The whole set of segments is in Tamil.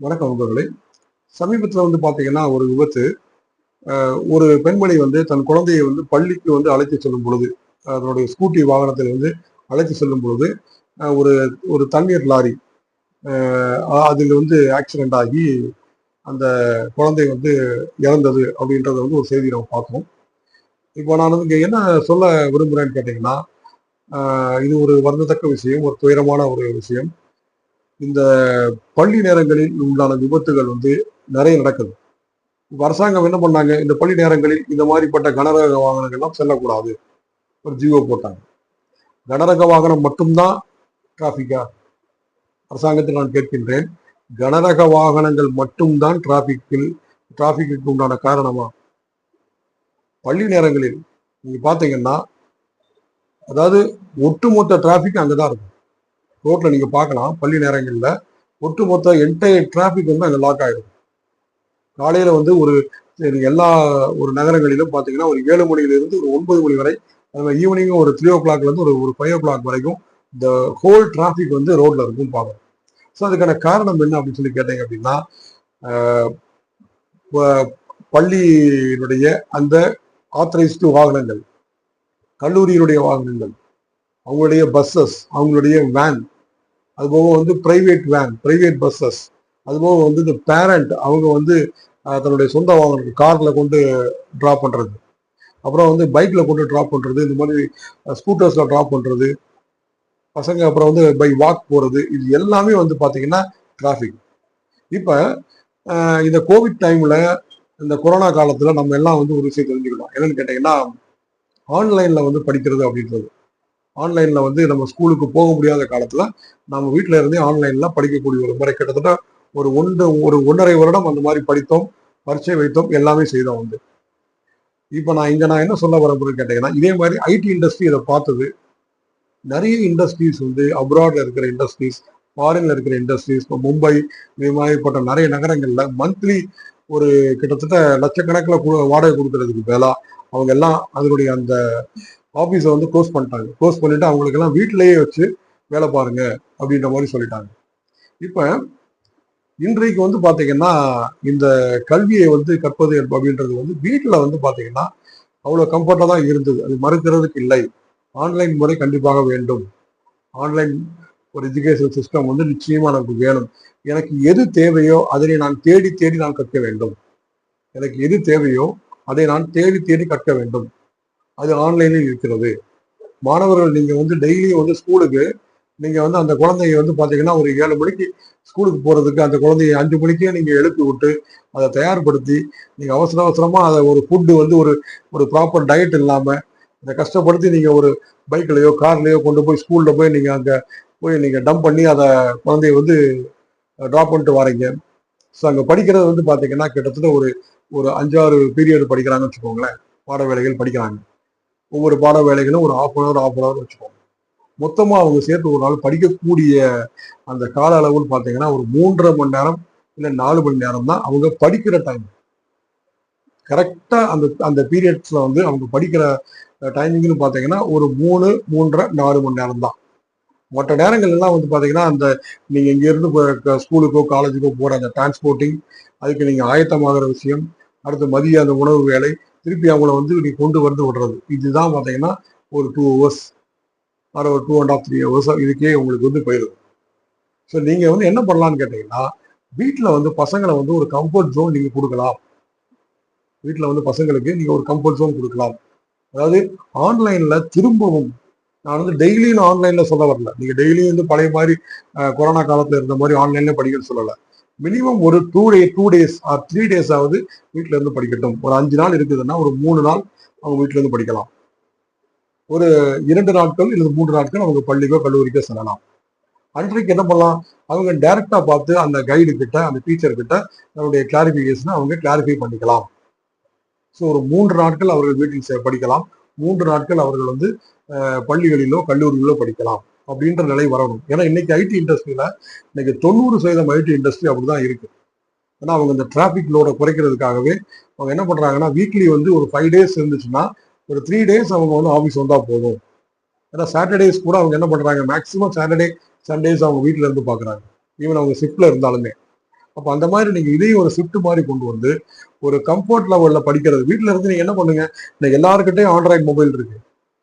வணக்கம் நண்பர்களே. சமீபத்தில் வந்து பார்த்தீங்கன்னா ஒரு விபத்து. ஒரு பெண்மணி வந்து தன் குழந்தையை வந்து பள்ளிக்கு வந்து அழைத்து செல்லும் பொழுது அதனுடைய ஸ்கூட்டி வாகனத்தில் வந்து அழைத்து செல்லும் பொழுது ஒரு ஒரு தண்ணீர் லாரி அதில் வந்து ஆக்சிடெண்ட் ஆகி அந்த குழந்தை வந்து இறந்தது அப்படின்றத வந்து ஒரு செய்தி நம்ம பார்த்தோம் இப்போ நான் வந்து என்ன சொல்ல விரும்புகிறேன்னு கேட்டிங்கன்னா இது ஒரு வருந்தத்தக்க விஷயம் ஒரு துயரமான ஒரு விஷயம். இந்த பள்ளி நேரங்களில் உண்டான விபத்துகள் வந்து நிறைய நடக்குது. இப்போ அரசாங்கம் என்ன பண்ணாங்க? இந்த பள்ளி நேரங்களில் இந்த மாதிரிப்பட்ட கனரக வாகனங்கள்லாம் செல்லக்கூடாது. ஒரு ஜியோ போட்டாங்க. கனரக வாகனம் மட்டும்தான் டிராஃபிக்கா அரசாங்கத்தில் நான் கேட்கின்றேன். கனரக வாகனங்கள் மட்டும்தான் டிராஃபிக்கில் டிராஃபிக்கு உண்டான காரணமா? பள்ளி நேரங்களில் நீங்க பார்த்தீங்கன்னா அதாவது ஒட்டுமொத்த டிராபிக் அங்கதான் இருக்கும். ரோட்ல நீங்க பார்க்கலாம் பள்ளி நேரங்களில் ஒட்டுமொத்த என்டையர் டிராபிக் வந்து அங்கே லாக் ஆயிடும். காலையில வந்து ஒரு எல்லா ஒரு நகரங்களிலும் பார்த்தீங்கன்னா ஒரு ஏழு மணியிலிருந்து ஒரு ஒன்பது மணி வரை ஈவினிங் ஒரு த்ரீ ஓ கிளாக்ல இருந்து ஒரு ஒரு ஃபைவ் ஓ கிளாக் வரைக்கும் இந்த ஹோல் டிராஃபிக் வந்து ரோட்ல இருக்கும் பார்க்கணும். ஸோ அதுக்கான காரணம் என்ன அப்படின்னு சொல்லி கேட்டீங்க அப்படின்னா பள்ளியினுடைய அந்த ஆத்தரைஸ்டு வாகனங்கள் கல்லூரியினுடைய வாகனங்கள் அவங்களுடைய பஸ்ஸஸ் அவங்களுடைய வேன் அதுபோக வந்து பிரைவேட் வேன் பிரைவேட் பஸ்ஸஸ் அதுபோக வந்து இந்த பேரண்ட் அவங்க வந்து தன்னுடைய சொந்த வாகனம் கார்ல கொண்டு ட்ராப் பண்றது. அப்புறம் வந்து பைக்ல கொண்டு ட்ராப் பண்றது. இந்த மாதிரி ஸ்கூட்டர்ஸ்ல ட்ராப் பண்றது. பசங்க அப்புறம் வந்து பை வாக் போறது. இது எல்லாமே வந்து பாத்தீங்கன்னா டிராஃபிக் இப்போ இந்த கோவிட் டைம்ல இந்த கொரோனா காலத்துல நம்ம எல்லாம் வந்து ஒரு விஷயம் தெரிஞ்சுக்கலாம் என்னன்னு கேட்டீங்கன்னா ஆன்லைன்ல வந்து படிக்கிறது அப்படின்றது. ஆன்லைன்ல வந்து நம்ம ஸ்கூலுக்கு போக முடியாத காலத்துல நம்ம வீட்ல இருந்தே ஆன்லைன்ல படிக்கக்கூடிய ஒரு முறை கிட்டத்தட்ட ஒரு ஒன்று ஒரு ஒன்றரை வருடம் அந்த மாதிரி படித்தோம் பரீட்சை வைத்தோம் எல்லாமே செய்தோம் வந்து இப்போ நான் இங்க நான் என்ன சொல்ல வரப்போன்னு கேட்டீங்கன்னா இதே மாதிரி ஐடி இண்டஸ்ட்ரி இதை பார்த்தது. நிறைய இண்டஸ்ட்ரீஸ் வந்து அப்ராட்ல இருக்கிற இண்டஸ்ட்ரீஸ் ஃபாரின்ல இருக்கிற இண்டஸ்ட்ரீஸ் இப்போ மும்பை இது மாதிரிப்பட்ட நிறைய நகரங்கள்ல மந்த்லி ஒரு கிட்டத்தட்ட லட்சக்கணக்கில் வாடகை கொடுக்கறதுக்கு வேலை அவங்க எல்லாம் அதனுடைய அந்த ஆஃபீஸை வந்து க்ளோஸ் பண்ணிட்டாங்க. க்ளோஸ் பண்ணிட்டு அவங்களுக்கெல்லாம் வீட்டிலேயே வச்சு வேலை பாருங்க அப்படின்ற மாதிரி சொல்லிட்டாங்க. இப்போ இன்றைக்கு வந்து பார்த்தீங்கன்னா இந்த கல்வியை வந்து கற்பது அப்படின்றது வந்து வீட்டில் வந்து பார்த்தீங்கன்னா அவ்வளோ கம்ஃபர்ட்டாக தான் இருந்தது. அது மறுக்கிறதுக்கு இல்லை. ஆன்லைன் முறை கண்டிப்பாக வேண்டும். ஆன்லைன் ஒரு எஜுகேஷன் சிஸ்டம் வந்து நிச்சயமா நமக்கு வேணும். எனக்கு எது தேவையோ அதனை நான் தேடி தேடி நான் கற்க வேண்டும். எனக்கு எது தேவையோ அதை நான் தேடி தேடி கற்க வேண்டும். அது ஆன்லைனில் இருக்கிறது. மாணவர்கள் நீங்கள் வந்து டெய்லியும் வந்து ஸ்கூலுக்கு நீங்கள் வந்து அந்த குழந்தைய வந்து பார்த்தீங்கன்னா ஒரு ஏழு மணிக்கு ஸ்கூலுக்கு போகிறதுக்கு அந்த குழந்தைய அஞ்சு மணிக்கே நீங்கள் எழுப்பி விட்டு அதை தயார்படுத்தி நீங்கள் அவசர அவசரமாக அதை ஒரு ஃபுட்டு வந்து ஒரு ஒரு ப்ராப்பர் டயட் இல்லாமல் அதை கஷ்டப்படுத்தி நீங்கள் ஒரு பைக்லேயோ கார்லையோ கொண்டு போய் ஸ்கூலில் போய் நீங்கள் அங்கே போய் நீங்கள் டம்ப் பண்ணி அதை குழந்தைய வந்து ட்ராப் பண்ணிட்டு வரீங்க. ஸோ அங்கே படிக்கிறது வந்து பார்த்தீங்கன்னா கிட்டத்தட்ட ஒரு ஒரு அஞ்சாறு பீரியட் படிக்கிறாங்கன்னு வச்சுக்கோங்களேன். பாட வேலைகள் படிக்கிறாங்க. ஒவ்வொரு பாட வேலைகளும் ஒரு half an hour half an hour வச்சுக்கோங்க. மொத்தமாக அவங்க சேர்த்து ஒரு நாள் படிக்கக்கூடிய அந்த கால அளவுன்னு பார்த்தீங்கன்னா ஒரு மூன்றரை மணி நேரம் இல்லை நாலு மணி நேரம் தான் அவங்க படிக்கிற டைம் கரெக்டாக அந்த அந்த பீரியட்ஸில் வந்து அவங்க படிக்கிற டைமிங்னு பார்த்தீங்கன்னா ஒரு மூணு மூன்றரை நாலு மணி நேரம் தான். மற்ற நேரங்கள் எல்லாம் வந்து பார்த்தீங்கன்னா அந்த நீங்கள் இங்கேருந்து ஸ்கூலுக்கோ காலேஜுக்கோ போகிற அந்த டிரான்ஸ்போர்ட்டிங் அதுக்கு நீங்கள் ஆயத்தமாகிற விஷயம். அடுத்து மதிய அந்த உணவு வேலை திருப்பி அவங்கள வந்து நீ கொண்டு வந்து விடுறது. இதுதான் பார்த்தீங்கன்னா ஒரு டூ ஹவர்ஸ் ஆர் ஒரு two and half three hours இதுக்கே உங்களுக்கு வந்து போயிடும். ஸோ நீங்கள் வந்து என்ன பண்ணலான்னு கேட்டீங்கன்னா வீட்டில் வந்து பசங்களை வந்து ஒரு கம்ஃபர்ட் ஜோன் நீங்கள் கொடுக்கலாம். வீட்டில் வந்து பசங்களுக்கு நீங்கள் ஒரு கம்ஃபர்ட் ஜோன் கொடுக்கலாம். அதாவது ஆன்லைனில் திரும்பவும் நான் வந்து டெய்லியும் ஆன்லைனில் சொல்ல வரல. நீங்கள் டெய்லியும் வந்து பழைய மாதிரி கொரோனா காலத்தில் இருந்த மாதிரி ஆன்லைன்லேயே படிக்கணும்னு சொல்லலை. மினிமம் ஒரு two day two days or three days ஆகுது வீட்டில இருந்து படிக்கட்டும். ஒரு அஞ்சு நாள் இருக்குதுன்னா ஒரு மூணு நாள் அவங்க வீட்டில இருந்து படிக்கலாம். ஒரு இரண்டு நாட்கள் இல்லை மூன்று நாட்கள் அவங்க பள்ளிக்கோ கல்லூரிக்கோ செல்லலாம். அன்றைக்கு என்ன பண்ணலாம்? அவங்க டைரக்டா பார்த்து அந்த கைடு கிட்ட அந்த டீச்சர் கிட்ட நம்மளுடைய கிளாரிபிகேஷனை அவங்க கிளாரிஃபை பண்ணிக்கலாம். ஸோ ஒரு மூன்று நாட்கள் அவர்கள் வீட்டில் செ- படிக்கலாம். மூன்று நாட்கள் அவர்கள் வந்து பள்ளிகளிலோ கல்லூரிகளிலோ படிக்கலாம். அப்படின்ற நிலை வரணும். ஏன்னா இன்னைக்கு ஐடி இண்டஸ்ட்ரியில இன்னைக்கு தொண்ணூறு சதவீதம் ஐடி இண்டஸ்ட்ரி அப்படிதான் இருக்கு. ஏன்னா அவங்க இந்த டிராபிக் லோடை குறைக்கிறதுக்காகவே அவங்க என்ன பண்றாங்கன்னா வீக்லி வந்து ஒரு ஃபைவ் டேஸ் இருந்துச்சுன்னா ஒரு த்ரீ டேஸ் அவங்க வந்து ஆஃபீஸ் வந்தா போதும். ஏன்னா சாட்டர்டேஸ் கூட அவங்க என்ன பண்றாங்க மேக்ஸிமம் சாட்டர்டே சண்டேஸ் அவங்க வீட்ல இருந்து பாக்குறாங்க. ஈவன் அவங்க ஷிஃப்ட்ல இருந்தாலுமே. அப்போ அந்த மாதிரி நீங்க இதையும் ஒரு ஷிஃப்ட் மாதிரி கொண்டு வந்து ஒரு கம்ஃபர்ட் லெவல்ல படிக்கிறது. வீட்டில் இருந்து நீங்க என்ன பண்ணுங்க இந்த எல்லாருக்கிட்டையும் ஆண்ட்ராய்டு மொபைல் இருக்கு.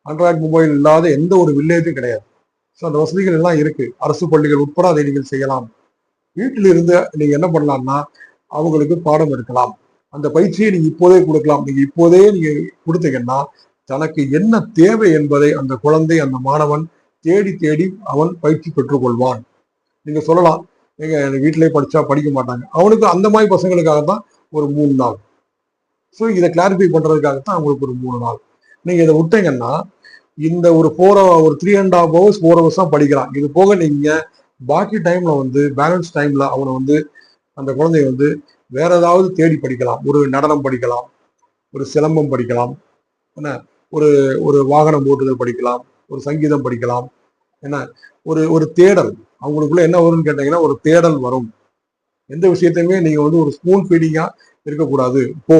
ஆண்ட்ராய்டு மொபைல் இல்லாத எந்த ஒரு வில்லேஜும் கிடையாது. ஸோ அந்த வசதிகள் எல்லாம் இருக்கு. அரசு பள்ளிகள் உட்பட அதை நீங்கள் செய்யலாம். வீட்டில் இருந்து நீங்க என்ன பண்ணலாம்னா அவங்களுக்கு பாடம் எடுக்கலாம். அந்த பயிற்சியை நீங்க இப்போதே கொடுக்கலாம். நீங்க இப்போதே நீங்க கொடுத்தீங்கன்னா தனக்கு என்ன தேவை என்பதை அந்த குழந்தை அந்த மாணவன் தேடி தேடி அவன் பயிற்சி பெற்றுக்கொள்வான். நீங்க சொல்லலாம். நீங்க வீட்டிலே படிச்சா படிக்க மாட்டாங்க. அவனுக்கு அந்த மாதிரி பசங்களுக்காக தான் ஒரு மூணு நாள். ஸோ இதை கிளாரிஃபை பண்றதுக்காக தான் அவங்களுக்கு ஒரு மூணு நாள். நீங்க இதை விட்டீங்கன்னா இந்த ஒரு ஃபோர் ஒரு three and half hours four hours தான் படிக்கிறான் இது போக நீங்க பாக்கி டைம்ல வந்து பேலன்ஸ் டைம்ல அவனை வந்து அந்த குழந்தைய வந்து வேற ஏதாவது தேடி படிக்கலாம். ஒரு நடனம் படிக்கலாம் ஒரு சிலம்பம் படிக்கலாம் என்ன? ஒரு ஒரு வாகனம் ஓட்டுதல் படிக்கலாம் ஒரு சங்கீதம் படிக்கலாம் என்ன? ஒரு ஒரு தேடல். அவங்களுக்குள்ள என்ன வரும்னு கேட்டீங்கன்னா ஒரு தேடல் வரும். எந்த விஷயத்தையுமே நீங்க வந்து ஒரு ஸ்பூன் ஃபீடிங்கா இருக்கக்கூடாது. போ.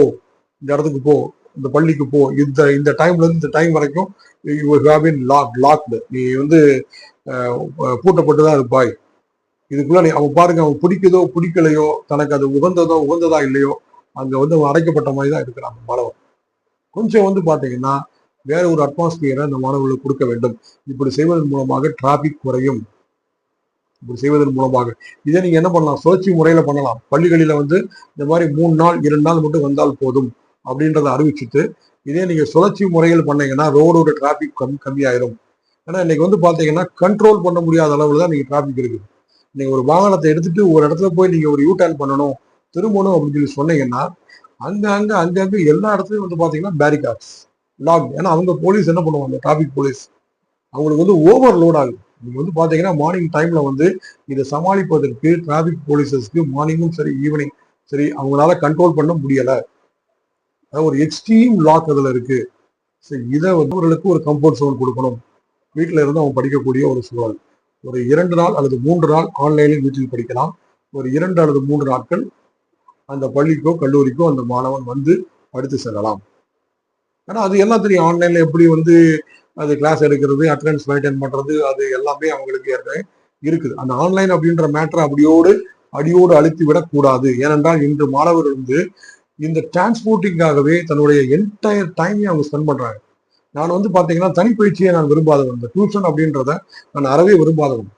இந்த இடத்துக்கு போ. இந்த பள்ளிக்கு போ. இந்த இந்த டைம்ல இருந்து இந்த டைம் வரைக்கும் லாக் லாக்டு நீ வந்து பூட்டப்பட்டு தான் இருப்பாய். இதுக்குள்ள நீ அவன் பாருங்க அவன் பிடிக்குதோ பிடிக்கலையோ தனக்கு அது உகந்ததோ உகந்ததா இல்லையோ அங்க வந்து அவன் அடைக்கப்பட்ட மாதிரி தான் இருக்கிறான் மாணவன். கொஞ்சம் வந்து பாத்தீங்கன்னா வேற ஒரு அட்மாஸ்பியரை அந்த மாணவர்களுக்கு கொடுக்க வேண்டும். இப்படி செய்வதன் மூலமாக டிராபிக் குறையும். இப்படி செய்வதன் மூலமாக. இதை நீங்க என்ன பண்ணலாம்? சுழற்சி முறையில பண்ணலாம். பள்ளிகளில வந்து இந்த மாதிரி மூணு நாள் இரண்டு நாள் மட்டும் வந்தால் போதும். அப்படின்றத அறிவிச்சுட்டு இதே நீங்க சுழற்சி முறையில் பண்ணீங்கன்னா ரோடோட டிராபிக் கம் கம்மியாயிரும். ஏன்னா இன்னைக்கு வந்து பாத்தீங்கன்னா கண்ட்ரோல் பண்ண முடியாத அளவுல தான் நீங்க டிராபிக் இருக்குது. நீங்க ஒரு வாகனத்தை எடுத்துட்டு ஒரு இடத்துல போய் நீங்க ஒரு யூ டர்ன் பண்ணணும் திரும்பணும் அப்படின்னு சொல்லி சொன்னீங்கன்னா அங்க அங்க அங்கங்க எல்லா இடத்துலயும் வந்து பாத்தீங்கன்னா பேரிகார்ட்ஸ் லாக் ஏன்னா அவங்க போலீஸ் என்ன பண்ணுவாங்க டிராபிக் போலீஸ் அவங்களுக்கு வந்து ஓவர் லோட் ஆகுது நீங்க வந்து பாத்தீங்கன்னா மார்னிங் டைம்ல வந்து இதை சமாளிப்பதற்கு டிராபிக் போலீஸஸ்க்கு மார்னிங்கும் சரி ஈவினிங் சரி அவங்களால கண்ட்ரோல் பண்ண முடியலை. ஒரு எக்ஸ்ட்ரீம் லாக் அதில் இருக்கு. சரி இதை வந்து அவர்களுக்கு ஒரு கம்ஃபர்ட் சோன் கொடுக்கணும். வீட்டில இருந்து அவன் படிக்கக்கூடிய ஒரு சூழல். ஒரு இரண்டு நாள் அல்லது மூன்று நாள் ஆன்லைனில் வீட்டில் படிக்கலாம். ஒரு இரண்டு அல்லது மூன்று நாட்கள் அந்த பள்ளிக்கோ கல்லூரிக்கோ அந்த மாணவன் வந்து படித்து செல்லலாம். ஏன்னா அது எல்லாம் தெரியும் ஆன்லைன்ல எப்படி வந்து அது கிளாஸ் எடுக்கிறது அட்டண்டன்ஸ் மெயின்டைன் பண்ணுறது அது எல்லாமே அவங்களுக்கு ஏற்கனவே இருக்குது. அந்த ஆன்லைன் அப்படின்ற மேட்டரை அப்படியோடு அடியோடு அழுத்தி விடக்கூடாது ஏனென்றால் இன்று மாணவர் வந்து இந்த டிரான்ஸ்போர்ட்டிங்காகவே தன்னுடைய என்டையர் டைமையும் அவங்க ஸ்பெண்ட் பண்றாங்க. நான் வந்து பாத்தீங்கன்னா தனிப்பயிற்சியை நான் விரும்பாதவன். இந்த டியூஷன் அப்படின்றத நான் அறவே விரும்பாதவன்.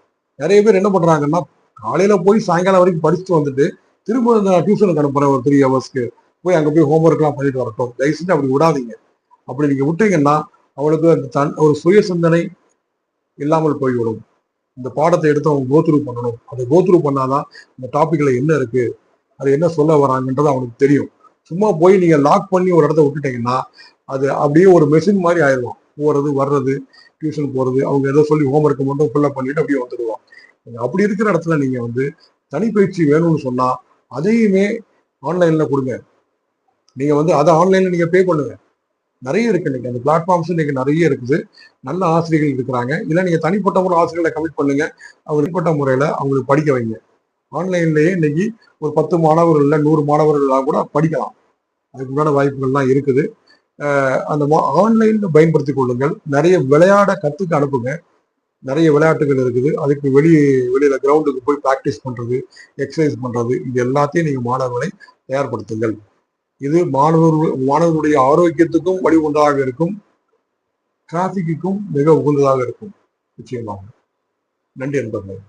நிறைய பேர் என்ன பண்றாங்கன்னா காலையில போய் சாயங்காலம் வரைக்கும் படிச்சுட்டு வந்துட்டு திரும்ப நான் டியூஷனுக்கு அனுப்புறேன் ஒரு த்ரீ ஹவர்ஸ்க்கு போய் அங்கே போய் ஹோம்ஒர்க்லாம் பண்ணிட்டு வரட்டும். தயவு செஞ்சு அப்படி விடாதீங்க. அப்படி நீங்கள் விட்டீங்கன்னா அவளுக்கு அந்த தன் ஒரு சுய சிந்தனை இல்லாமல் போய்விடும். இந்த பாடத்தை எடுத்து அவங்க கோத்ரூ பண்ணணும். அதை கோத்ரூ பண்ணாதான் இந்த டாப்பிக்கில் என்ன இருக்குது அது என்ன சொல்ல வராங்கன்றது அவனுக்கு தெரியும். சும்மா போய் நீங்க லாக் பண்ணி ஒரு இடத்த விட்டுட்டீங்கன்னா அது அப்படியே ஒரு மெஷின் மாதிரி ஆயிடுவோம் போறது வர்றது டியூஷன் போறது அவங்க ஏதோ சொல்லி ஹோம்ஒர்க் மட்டும் ஃபுல்லாக பண்ணிட்டு அப்படியே வந்துடுவான். அப்படி இருக்கிற இடத்துல நீங்க வந்து தனிப்பயிற்சி வேணும்னு சொன்னா அதையுமே ஆன்லைன்ல கொடுங்க. நீங்க வந்து அதை ஆன்லைன்ல நீங்க பே பண்ணுங்க. நிறைய இருக்கு இன்னைக்கு. அந்த பிளாட்ஃபார்ம்ஸ் இன்னைக்கு நிறைய இருக்குது. நல்ல ஆசிரியர்கள் இருக்கிறாங்க. இல்லை நீங்க தனிப்பட்ட முறை ஆசிரியர்களை கமிட் பண்ணுங்க. அவங்க தனிப்பட்ட முறையில அவங்களுக்கு படிக்க வைங்க. ஆன்லைன்லயே இன்னைக்கு ஒரு பத்து மாணவர்கள் இல்லை நூறு மாணவர்களாக கூட படிக்கலாம். அதுக்கு உண்டான வாய்ப்புகள்லாம் இருக்குது. அந்த ஆன்லைன்ல பயன்படுத்தி கொள்ளுங்கள். நிறைய விளையாட கற்றுக்க அனுப்புங்க. நிறைய விளையாட்டுகள் இருக்குது. அதுக்கு வெளியே வெளியில கிரவுண்டுக்கு போய் ப்ராக்டிஸ் பண்றது எக்ஸசைஸ் பண்றது இது எல்லாத்தையும் நீங்க மாணவர்களை தயார்படுத்துங்கள். இது மாணவர்கள் மாணவர்களுடைய ஆரோக்கியத்துக்கும் வழி உண்டாக இருக்கும். டிராபிக்குக்கும் மிக உகந்ததாக இருக்கும். நிச்சயமாக. நன்றி நண்பர்கள்.